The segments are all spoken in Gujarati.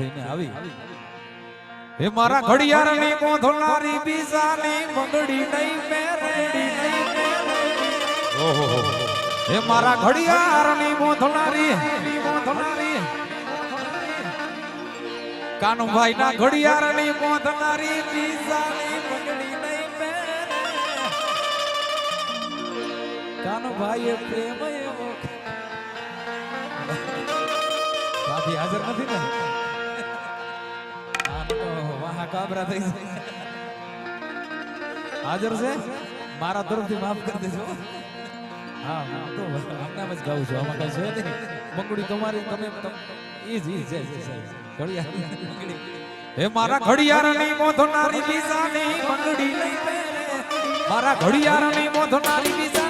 થઈને આવી. હે મારા ઘડિયાળની ગોંધળનારી બીજાની બંગડી નહીં પહેરેડી. ઓહો હો મારા ઘડિયાળની ગોંધળનારી ગોંધળનારી. કાનુભાઈ ના ઘડિયાળની ગોંધળનારી બીજાની બંગડી નહીં પહેરે કાનુભાઈએ પ્રેમ એવો કાફી હાજર નથી ને? વાહ કાબરા થઈ હાજર છે? મારા તરફથી માફ કરી દેજો. હા હું તો આમનામ જ ગાઉં છું. આમાં કઈ છે નહીં. મંગળી તમારી તમે ઈ જ ઈ જ બંગડી. હે મારા ઘડિયાળની મોધનારી બીજાની મંગળી નહીં મારા ઘડિયાળની મોધનારી બીજાની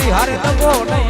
દુનિયા તો એ કોઈથી નહીં ડરે મેં લવ એવો કર્યો મારી હારે દગો નહીં